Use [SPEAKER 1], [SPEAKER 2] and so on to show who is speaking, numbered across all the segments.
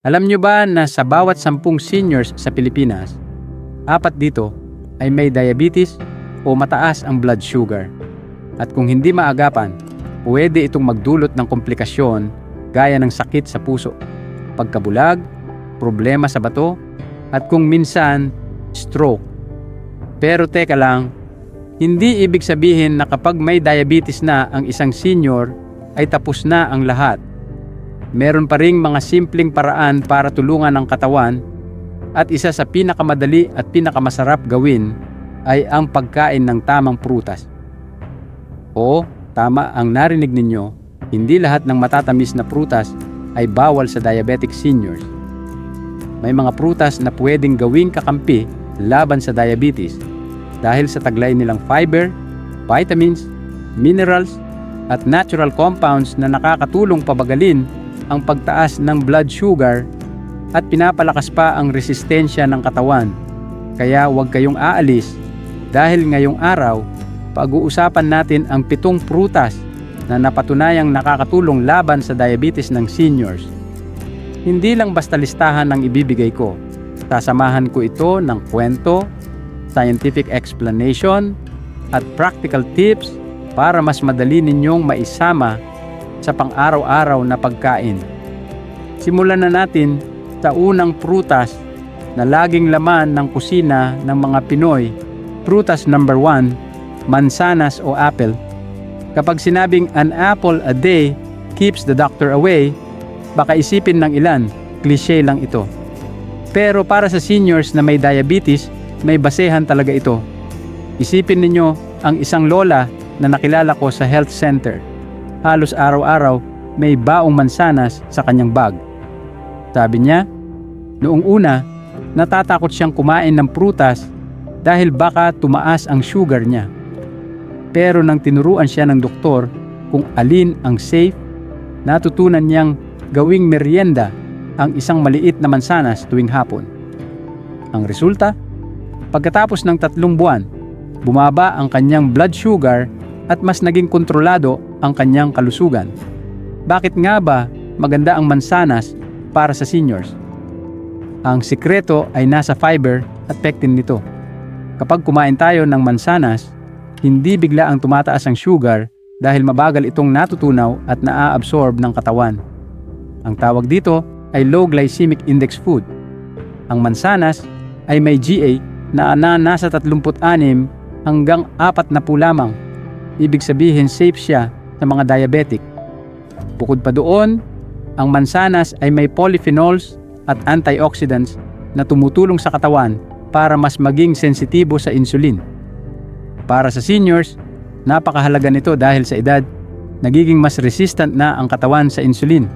[SPEAKER 1] Alam nyo ba na sa bawat sampung seniors sa Pilipinas, apat dito ay may diabetes o mataas ang blood sugar. At kung hindi maagapan, pwede itong magdulot ng komplikasyon gaya ng sakit sa puso, pagkabulag, problema sa bato, at kung minsan, stroke. Pero teka lang, hindi ibig sabihin na kapag may diabetes na ang isang senior ay tapos na ang lahat. Meron pa ring mga simpleng paraan para tulungan ang katawan at isa sa pinakamadali at pinakamasarap gawin ay ang pagkain ng tamang prutas. Oo, tama ang narinig ninyo, hindi lahat ng matatamis na prutas ay bawal sa diabetic seniors. May mga prutas na pwedeng gawing kakampi laban sa diabetes dahil sa taglay nilang fiber, vitamins, minerals, at natural compounds na nakakatulong pabagalin ang pagtaas ng blood sugar at pinapalakas pa ang resistensya ng katawan. Kaya huwag kayong aalis dahil ngayong araw, pag-uusapan natin ang pitong prutas na napatunayang nakakatulong laban sa diabetes ng seniors. Hindi lang basta listahan ang ibibigay ko. Sasamahan ko ito ng kwento, scientific explanation, at practical tips para mas madali ninyong maisama sa pang-araw-araw na pagkain. Simulan na natin sa unang prutas na laging laman ng kusina ng mga Pinoy. Prutas number 1, mansanas o apple. Kapag sinabing an apple a day keeps the doctor away, baka isipin ng ilan, cliche lang ito. Pero para sa seniors na may diabetes, may basehan talaga ito. Isipin ninyo ang isang lola na nakilala ko sa health center. Halos araw-araw may baong mansanas sa kanyang bag. Sabi niya, noong una, natatakot siyang kumain ng prutas dahil baka tumaas ang sugar niya. Pero nang tinuruan siya ng doktor kung alin ang safe, natutunan niyang gawing merienda ang isang maliit na mansanas tuwing hapon. Ang resulta, pagkatapos ng tatlong buwan, bumaba ang kanyang blood sugar at mas naging kontrolado ang kanyang kalusugan. Bakit nga ba maganda ang mansanas para sa seniors? Ang sikreto ay nasa fiber at pectin nito. Kapag kumain tayo ng mansanas, hindi bigla ang tumataas ang sugar dahil mabagal itong natutunaw at naa-absorb ng katawan. Ang tawag dito ay low glycemic index food. Ang mansanas ay may GA na na nasa 36 hanggang 40 lamang. Ibig sabihin safe siya sa mga diabetic. Bukod pa doon, ang mansanas ay may polyphenols at antioxidants na tumutulong sa katawan para mas maging sensitibo sa insulin. Para sa seniors, napakahalaga nito dahil sa edad, nagiging mas resistant na ang katawan sa insulin.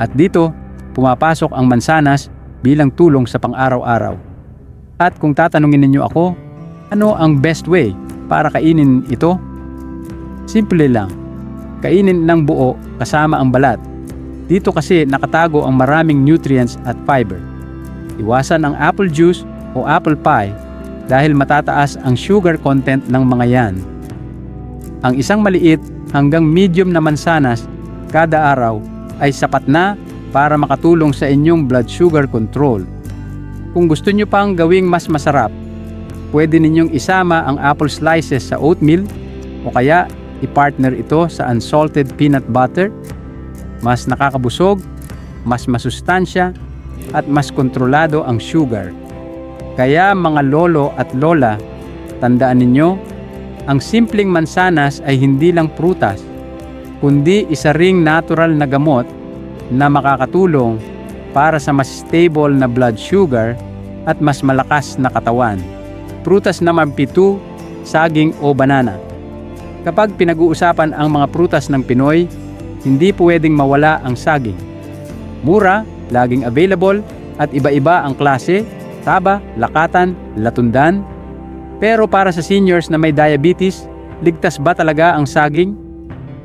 [SPEAKER 1] At dito, pumapasok ang mansanas bilang tulong sa pang-araw-araw. At kung tatanungin ninyo ako, ano ang best way para kainin ito? Simple lang. Kainin ng buo kasama ang balat. Dito kasi nakatago ang maraming nutrients at fiber. Iwasan ang apple juice o apple pie dahil matataas ang sugar content ng mga yan. Ang isang maliit hanggang medium na mansanas kada araw ay sapat na para makatulong sa inyong blood sugar control. Kung gusto nyo pang gawing mas masarap, pwede ninyong isama ang apple slices sa oatmeal o kaya i-partner ito sa unsalted peanut butter. Mas nakakabusog, mas masustansya, at mas kontrolado ang sugar. Kaya mga lolo at lola, tandaan ninyo, ang simpleng mansanas ay hindi lang prutas, kundi isa ring natural na gamot na makakatulong para sa mas stable na blood sugar at mas malakas na katawan. Prutas naman pitu, saging o banana. Kapag pinag-uusapan ang mga prutas ng Pinoy, hindi pwedeng mawala ang saging. Mura, laging available, at iba-iba ang klase, taba, lakatan, latundan. Pero para sa seniors na may diabetes, ligtas ba talaga ang saging?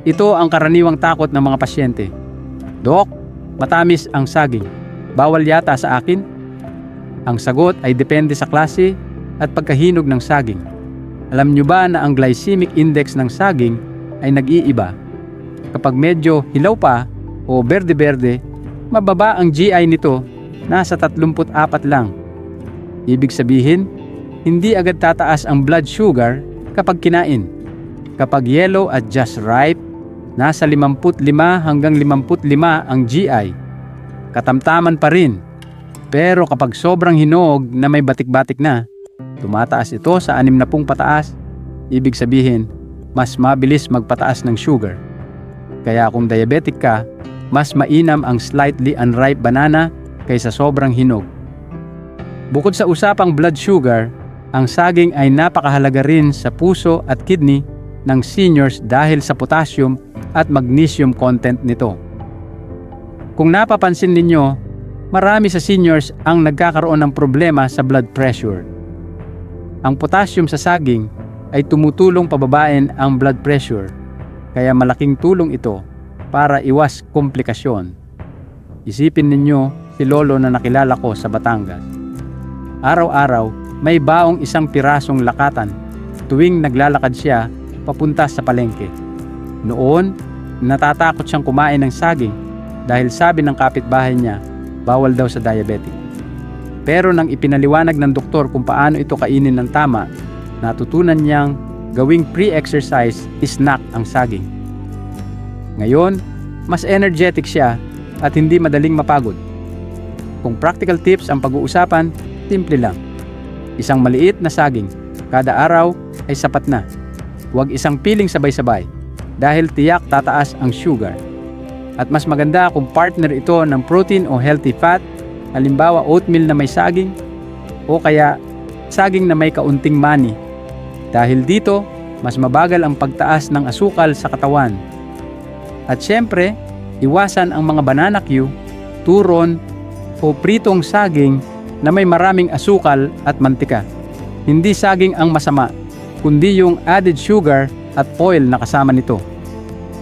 [SPEAKER 1] Ito ang karaniwang takot ng mga pasyente. Dok, matamis ang saging. Bawal yata sa akin? Ang sagot ay depende sa klase at pagkahinog ng saging. Alam nyo ba na ang glycemic index ng saging ay nag-iiba? Kapag medyo hilaw pa o berde-berde, mababa ang GI nito, nasa 34 lang. Ibig sabihin, hindi agad tataas ang blood sugar kapag kinain. Kapag yellow at just ripe, nasa 55 hanggang 55 ang GI. Katamtaman pa rin. Pero kapag sobrang hinog na may batik-batik na, tumataas ito sa 60 pataas. Ibig sabihin, mas mabilis magpataas ng sugar. Kaya kung diabetic ka, mas mainam ang slightly unripe banana kaysa sobrang hinog. Bukod sa usapang blood sugar, ang saging ay napakahalaga rin sa puso at kidney ng seniors dahil sa potassium at magnesium content nito. Kung napapansin ninyo, marami sa seniors ang nagkakaroon ng problema sa blood pressure. Ang potassium sa saging ay tumutulong pababain ang blood pressure, kaya malaking tulong ito para iwas komplikasyon. Isipin ninyo si Lolo na nakilala ko sa Batangas. Araw-araw, may baong isang pirasong lakatan tuwing naglalakad siya papunta sa palengke. Noon, natatakot siyang kumain ng saging dahil sabi ng kapitbahay niya, bawal daw sa diabetic. Pero nang ipinaliwanag ng doktor kung paano ito kainin ng tama, natutunan niyang gawing pre-exercise snack ang saging. Ngayon, mas energetic siya at hindi madaling mapagod. Kung practical tips ang pag-uusapan, simple lang. Isang maliit na saging, kada araw ay sapat na. Huwag isang piling sabay-sabay dahil tiyak tataas ang sugar. At mas maganda kung partner ito ng protein o healthy fat, halimbawa oatmeal na may saging, o kaya saging na may kaunting mani. Dahil dito, mas mabagal ang pagtaas ng asukal sa katawan. At syempre, iwasan ang mga banana Q, turon, o pritong saging na may maraming asukal at mantika. Hindi saging ang masama, kundi yung added sugar at oil na kasama nito.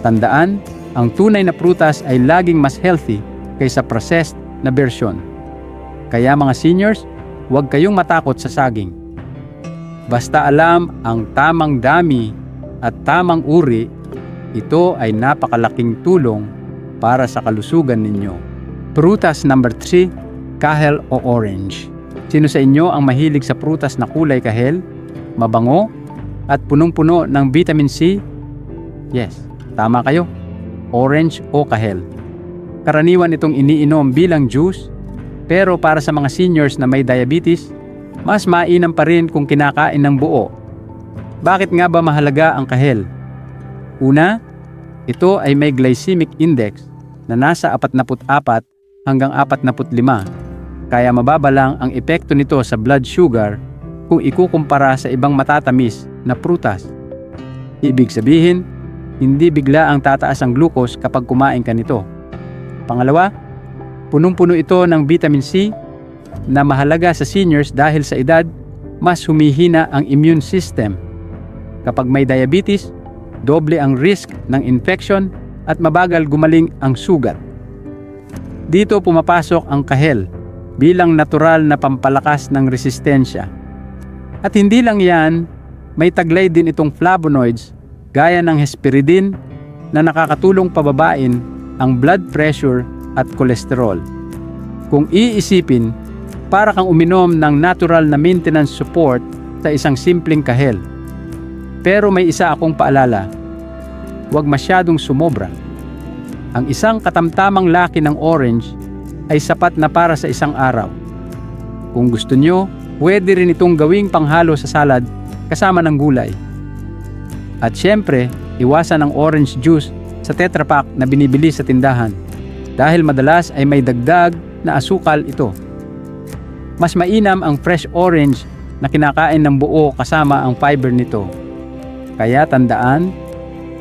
[SPEAKER 1] Tandaan, ang tunay na prutas ay laging mas healthy kaysa processed na version. Kaya mga seniors, huwag kayong matakot sa saging. Basta alam ang tamang dami at tamang uri, ito ay napakalaking tulong para sa kalusugan ninyo. Prutas number 3, kahel o orange. Sino sa inyo ang mahilig sa prutas na kulay kahel, mabango, at punong-puno ng vitamin C? Yes, tama kayo. Orange o kahel. Karaniwan itong iniinom bilang juice, pero para sa mga seniors na may diabetes, mas mainam pa rin kung kinakain ng buo. Bakit nga ba mahalaga ang kahel? Una, ito ay may glycemic index na nasa 44 hanggang 45 kaya mababa lang ang epekto nito sa blood sugar kung ikukumpara sa ibang matatamis na prutas. Ibig sabihin, hindi bigla ang tataas ang glucose kapag kumain ka nito. Pangalawa, punong-puno ito ng vitamin C na mahalaga sa seniors dahil sa edad, mas humihina ang immune system. Kapag may diabetes, doble ang risk ng infection at mabagal gumaling ang sugat. Dito pumapasok ang kahel bilang natural na pampalakas ng resistensya. At hindi lang yan, may taglay din itong flavonoids gaya ng hesperidin na nakakatulong pababain ang blood pressure at kolesterol. Kung iisipin, para kang uminom ng natural na maintenance support sa isang simpleng kahel. Pero may isa akong paalala, huwag masyadong sumobra. Ang isang katamtamang laki ng orange ay sapat na para sa isang araw. Kung gusto nyo, pwede rin itong gawing panghalo sa salad kasama ng gulay. At syempre, iwasan ang orange juice sa Tetra Pak na binibili sa tindahan dahil madalas ay may dagdag na asukal ito. Mas mainam ang fresh orange na kinakain ng buo kasama ang fiber nito. Kaya tandaan,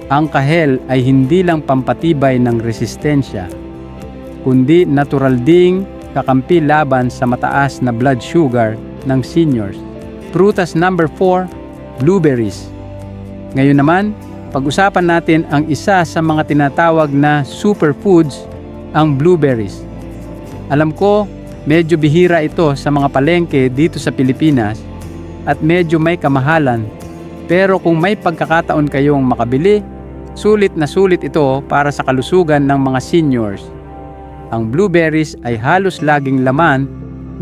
[SPEAKER 1] ang kahel ay hindi lang pampatibay ng resistensya, kundi natural ding kakampi laban sa mataas na blood sugar ng seniors. Prutas number 4, blueberries. Ngayon naman, pag-usapan natin ang isa sa mga tinatawag na superfoods, ang blueberries. Alam ko, medyo bihira ito sa mga palengke dito sa Pilipinas at medyo may kamahalan. Pero kung may pagkakataon kayong makabili, sulit na sulit ito para sa kalusugan ng mga seniors. ang blueberries ay halos laging laman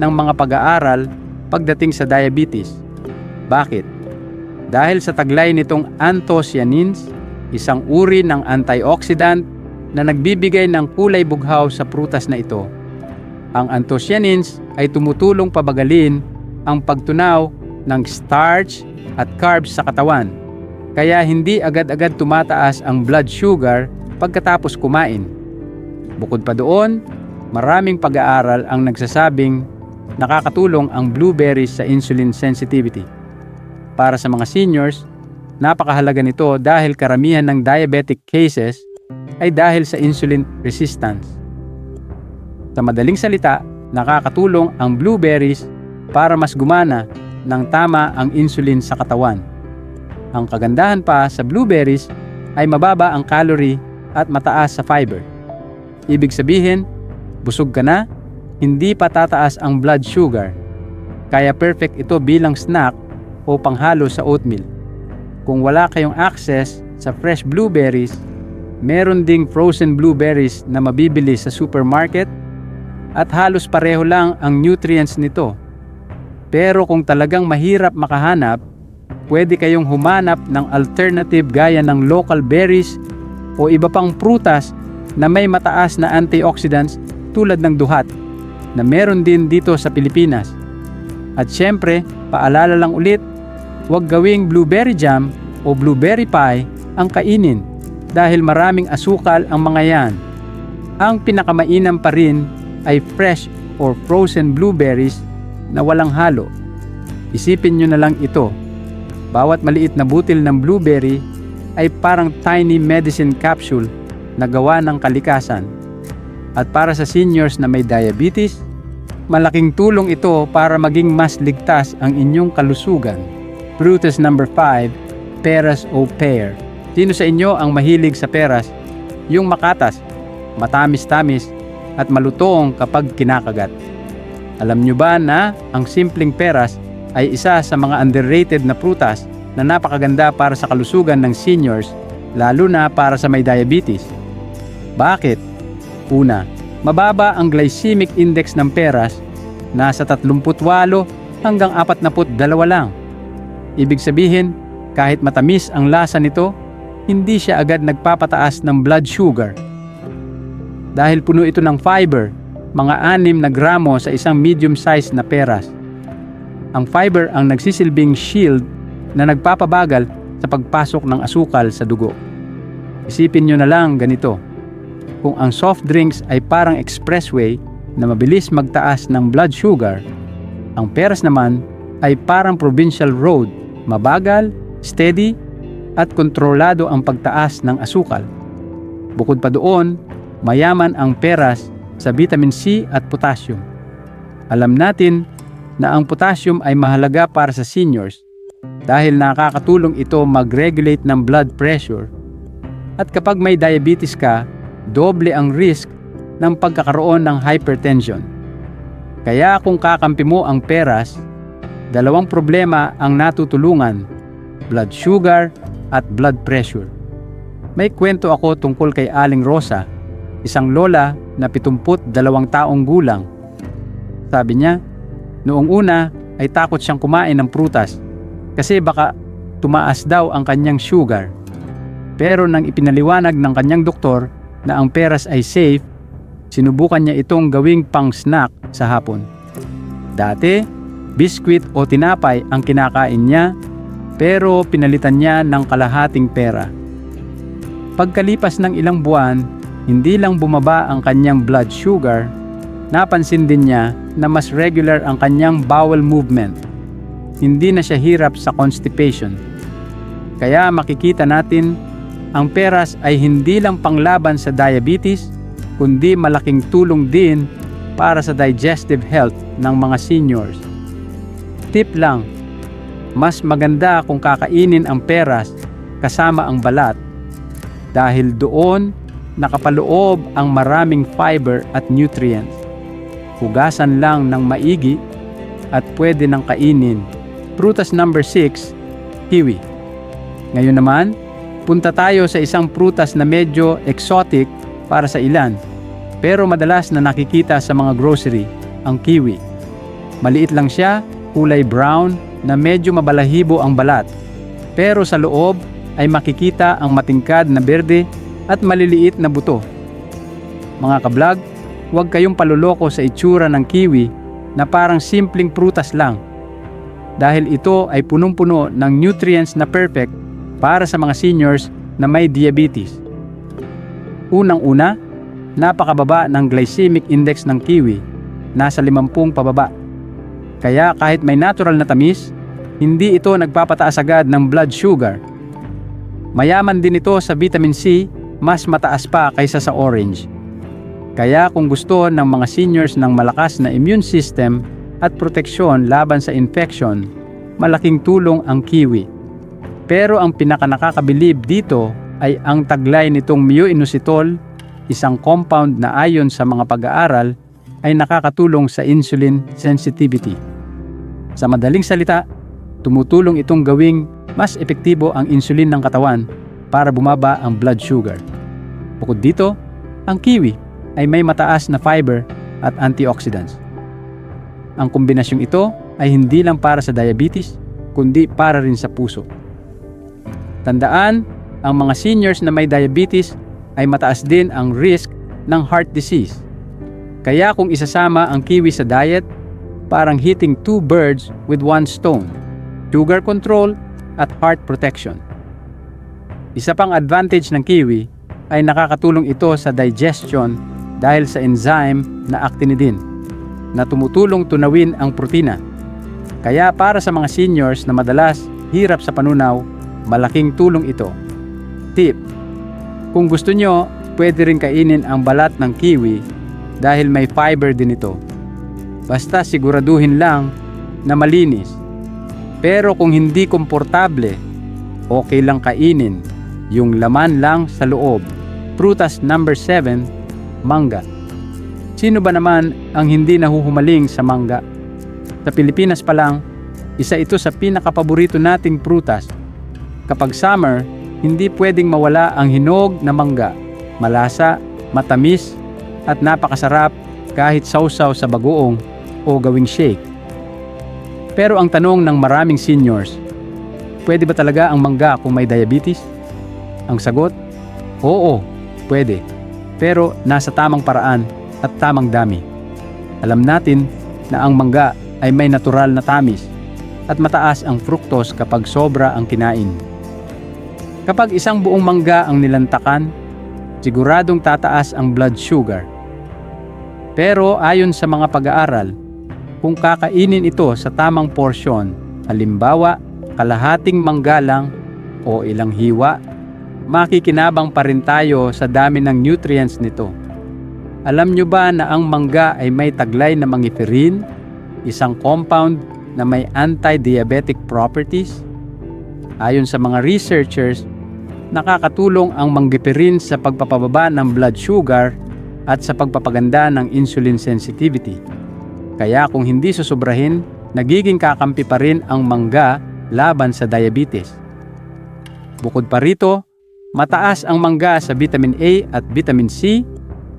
[SPEAKER 1] ng mga pag-aaral pagdating sa diabetes. Bakit? Dahil sa taglay nitong anthocyanins, isang uri ng antioxidant na nagbibigay ng kulay bughaw sa prutas na ito. Ang anthocyanins ay tumutulong pabagalin ang pagtunaw ng starch at carbs sa katawan. Kaya hindi agad-agad tumataas ang blood sugar pagkatapos kumain. Bukod pa doon, maraming pag-aaral ang nagsasabing nakakatulong ang blueberries sa insulin sensitivity. Para sa mga seniors, napakahalaga nito dahil karamihan ng diabetic cases ay dahil sa insulin resistance. Sa madaling salita, nakakatulong ang blueberries para mas gumana ng tama ang insulin sa katawan. Ang kagandahan pa sa blueberries ay mababa ang calorie at mataas sa fiber. Ibig sabihin, busog ka na, hindi pa tataas ang blood sugar. Kaya perfect ito bilang snack o panghalo sa oatmeal. Kung wala kayong access sa fresh blueberries, meron ding frozen blueberries na mabibili sa supermarket at halos pareho lang ang nutrients nito. Pero kung talagang mahirap makahanap, pwede kayong humanap ng alternative gaya ng local berries o iba pang prutas na may mataas na antioxidants tulad ng duhat na meron din dito sa Pilipinas. At syempre, paalala lang ulit, huwag gawing blueberry jam o blueberry pie ang kainin dahil maraming asukal ang mga yan. Ang pinakamainam pa rin ay fresh or frozen blueberries na walang halo. Isipin nyo na lang ito. Bawat maliit na butil ng blueberry ay parang tiny medicine capsule na gawa ng kalikasan. At para sa seniors na may diabetes, malaking tulong ito para maging mas ligtas ang inyong kalusugan. Brutus number 5, peras o pear. Sino sa inyo ang mahilig sa peras? Yung makatas, matamis-tamis, at malutong kapag kinakagat. Alam nyo ba na ang simpleng peras ay isa sa mga underrated na prutas na napakaganda para sa kalusugan ng seniors lalo na para sa may diabetes? Bakit? Una, mababa ang glycemic index ng peras, nasa 38 hanggang 42 lang. Ibig sabihin, kahit matamis ang lasa nito, hindi siya agad nagpapataas ng blood sugar. Dahil puno ito ng fiber, mga 6 na gramo sa isang medium-sized na peras. Ang fiber ang nagsisilbing shield na nagpapabagal sa pagpasok ng asukal sa dugo. Isipin nyo na lang ganito. Kung ang soft drinks ay parang expressway na mabilis magtaas ng blood sugar, ang peras naman ay parang provincial road, mabagal, steady, at kontrolado ang pagtaas ng asukal. Bukod pa doon, mayaman ang peras sa vitamin C at potassium. Alam natin na ang potassium ay mahalaga para sa seniors dahil nakakatulong ito mag-regulate ng blood pressure. At kapag may diabetes ka, doble ang risk ng pagkakaroon ng hypertension. Kaya kung kakampi mo ang peras, dalawang problema ang natutulungan, blood sugar at blood pressure. May kwento ako tungkol kay Aling Rosa, isang lola na 72 taong gulang. Sabi niya, noong una ay takot siyang kumain ng prutas kasi baka tumaas daw ang kanyang sugar. Pero nang ipinaliwanag ng kanyang doktor na ang peras ay safe, sinubukan niya itong gawing pang snack sa hapon. Dati, biskwit o tinapay ang kinakain niya pero pinalitan niya ng kalahating pera. Pagkalipas ng ilang buwan, hindi lang bumaba ang kanyang blood sugar, napansin din niya na mas regular ang kanyang bowel movement. Hindi na siya hirap sa constipation. Kaya makikita natin, ang peras ay hindi lang panglaban sa diabetes, kundi malaking tulong din para sa digestive health ng mga seniors. Tip lang, mas maganda kung kakainin ang peras kasama ang balat dahil doon nakapaloob ang maraming fiber at nutrients. Hugasan lang ng maigi at pwede nang kainin. Prutas number 6, kiwi. Ngayon naman, punta tayo sa isang prutas na medyo exotic para sa ilan. Pero madalas na nakikita sa mga grocery ang kiwi. Maliit lang siya, kulay brown na medyo mabalahibo ang balat. Pero sa loob ay makikita ang matingkad na berde at maliliit na buto. Mga kablog, huwag kayong paluloko sa itsura ng kiwi na parang simpleng prutas lang. Dahil ito ay punong-puno ng nutrients na perfect para sa mga seniors na may diabetes. Unang-una, napakababa ng glycemic index ng kiwi, nasa 50 pababa. Kaya kahit may natural na tamis, hindi ito nagpapataas agad ng blood sugar. Mayaman din ito sa vitamin C, mas mataas pa kaysa sa orange. Kaya kung gusto ng mga seniors ng malakas na immune system at proteksyon laban sa infection, malaking tulong ang kiwi. Pero ang pinakanakakabilib dito ay ang taglay nitong myoinositol, isang compound na ayon sa mga pag-aaral ay nakakatulong sa insulin sensitivity. Sa madaling salita, tumutulong itong gawing mas epektibo ang insulin ng katawan para bumaba ang blood sugar. Bukod dito, ang kiwi ay may mataas na fiber at antioxidants. Ang kombinasyong ito ay hindi lang para sa diabetes, kundi para rin sa puso. Tandaan, ang mga seniors na may diabetes ay mataas din ang risk ng heart disease. Kaya kung isasama ang kiwi sa diet, parang hitting two birds with one stone, sugar control at heart protection. Isa pang advantage ng kiwi ay nakakatulong ito sa digestion dahil sa enzyme na actinidin na tumutulong tunawin ang protina. Kaya para sa mga seniors na madalas hirap sa panunaw, malaking tulong ito. Tip, kung gusto nyo, pwede rin kainin ang balat ng kiwi dahil may fiber din ito. Basta siguraduhin lang na malinis. Pero kung hindi komportable, okay lang kainin yung laman lang sa loob. Prutas number 7, mangga. Sino ba naman ang hindi nahuhumaling sa mangga? Sa Pilipinas pa lang, isa ito sa pinakapaborito nating prutas. Kapag summer, hindi pwedeng mawala ang hinog na mangga. Malasa, matamis, at napakasarap kahit sausaw sa bagoong o gawing shake. Pero ang tanong ng maraming seniors, pwede ba talaga ang mangga kung may diabetes? Ang sagot, oo, pwede. Pero nasa tamang paraan at tamang dami. Alam natin na ang mangga ay may natural na tamis at mataas ang fructose kapag sobra ang kinain. Kapag isang buong mangga ang nilantakan, siguradong tataas ang blood sugar. Pero ayon sa mga pag-aaral, kung kakainin ito sa tamang porsyon, halimbawa kalahating mangga lang o ilang hiwa, makikinabang pa rin tayo sa dami ng nutrients nito. Alam nyo ba na ang mangga ay may taglay na mangiferin, isang compound na may anti-diabetic properties? Ayon sa mga researchers, nakakatulong ang mangiferin sa pagpapababa ng blood sugar at sa pagpapaganda ng insulin sensitivity. Kaya kung hindi susobrahin, nagiging kakampi pa rin ang mangga laban sa diabetes. Bukod pa rito, mataas ang mangga sa vitamin A at vitamin C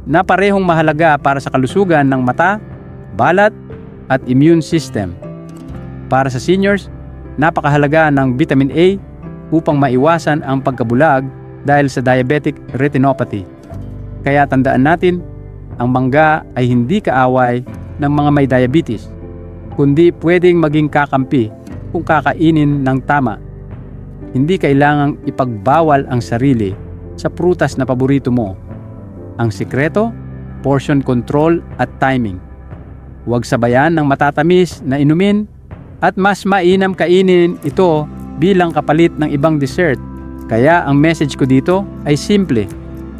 [SPEAKER 1] na parehong mahalaga para sa kalusugan ng mata, balat at immune system. Para sa seniors, napakahalaga ng vitamin A upang maiwasan ang pagkabulag dahil sa diabetic retinopathy. Kaya tandaan natin, ang mangga ay hindi kaaway ng mga may diabetes, kundi pwedeng maging kakampi kung kakainin ng tama. Hindi kailangang ipagbawal ang sarili sa prutas na paborito mo. Ang sikreto, portion control at timing. Huwag sabayan ng matatamis na inumin at mas mainam kainin ito bilang kapalit ng ibang dessert. Kaya ang message ko dito ay simple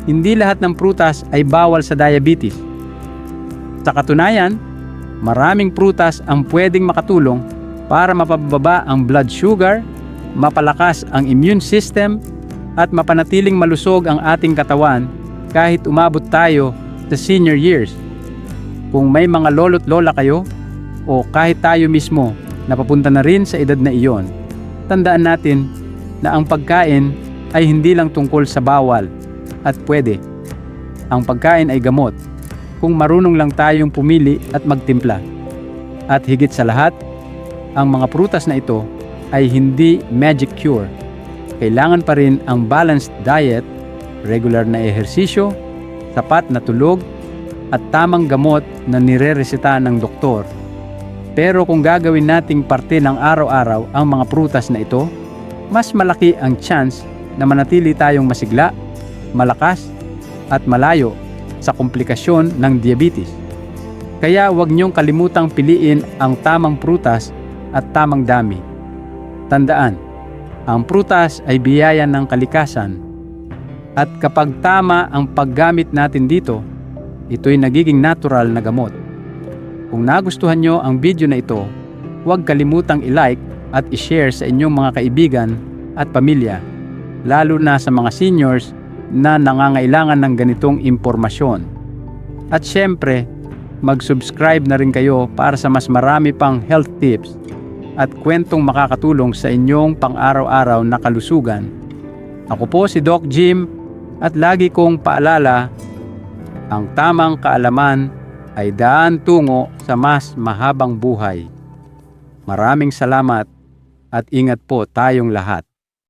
[SPEAKER 1] hindi lahat ng prutas ay bawal sa diabetes. Sa katunayan, maraming prutas ang pwedeng makatulong para mapababa ang blood sugar, mapalakas ang immune system, at mapanatiling malusog ang ating katawan kahit umabot tayo sa senior years. Kung may mga lolo't lola kayo, o kahit tayo mismo na papunta na rin sa edad na iyon, tandaan natin na ang pagkain ay hindi lang tungkol sa bawal, at pwede. Ang pagkain ay gamot kung marunong lang tayong pumili at magtimpla. At higit sa lahat, ang mga prutas na ito ay hindi magic cure. Kailangan pa rin ang balanced diet, regular na ehersisyo, sapat na tulog, at tamang gamot na nirereseta ng doktor. Pero kung gagawin nating parte ng araw-araw ang mga prutas na ito, mas malaki ang chance na manatili tayong masigla, malakas, at malayo sa komplikasyon ng diabetes. Kaya huwag niyong kalimutang piliin ang tamang prutas at tamang dami. Tandaan, ang prutas ay biyaya ng kalikasan at kapag tama ang paggamit natin dito, ito'y nagiging natural na gamot. Kung nagustuhan nyo ang video na ito, huwag kalimutang i-like at i-share sa inyong mga kaibigan at pamilya, lalo na sa mga seniors na nangangailangan ng ganitong impormasyon. At syempre, mag-subscribe na rin kayo para sa mas marami pang health tips at kwentong makakatulong sa inyong pang-araw-araw na kalusugan. Ako po si Doc Jim at lagi kong paalala, ang tamang kaalaman ay daan tungo sa mas mahabang buhay. Maraming salamat at ingat po tayong lahat.